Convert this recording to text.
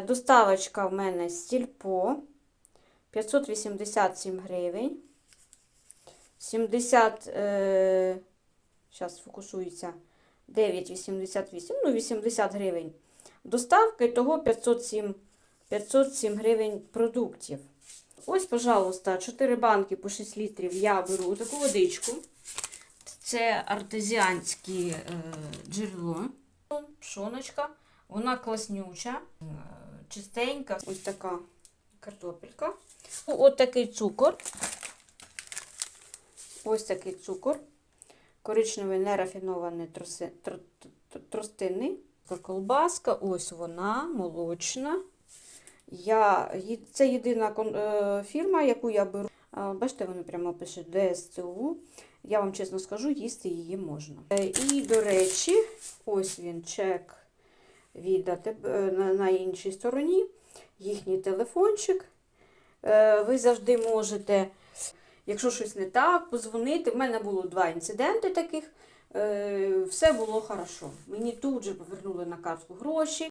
Доставочка в мене стільпо 587 гривень. 70, е, зараз фокусується, 9,88, ну 80 гривень. Доставки того 507, 507 гривень продуктів. Ось, пожалуйста, 4 банки по 6 літрів я беру таку водичку. Це артезіанське е, джерело. Пшоночка. Вона класнюча, чистенька. Ось така картопелька. От такий цукор. Ось такий цукор. Коричневий нерафінований троси- тр- тр- тростинний. Така Колбаска, ось вона, молочна. Я, це єдина е, фірма, яку я беру. Бачите, вони прямо пишуть ДСЦУ. Я вам чесно скажу, їсти її можна. Е, І, до речі, ось він чек від е, на, іншій стороні. Їхній телефончик. Е, Ви завжди можете, якщо щось не так, позвонити. У мене було два інциденти таких. Е, Все було хорошо. Мені тут же повернули на картку гроші.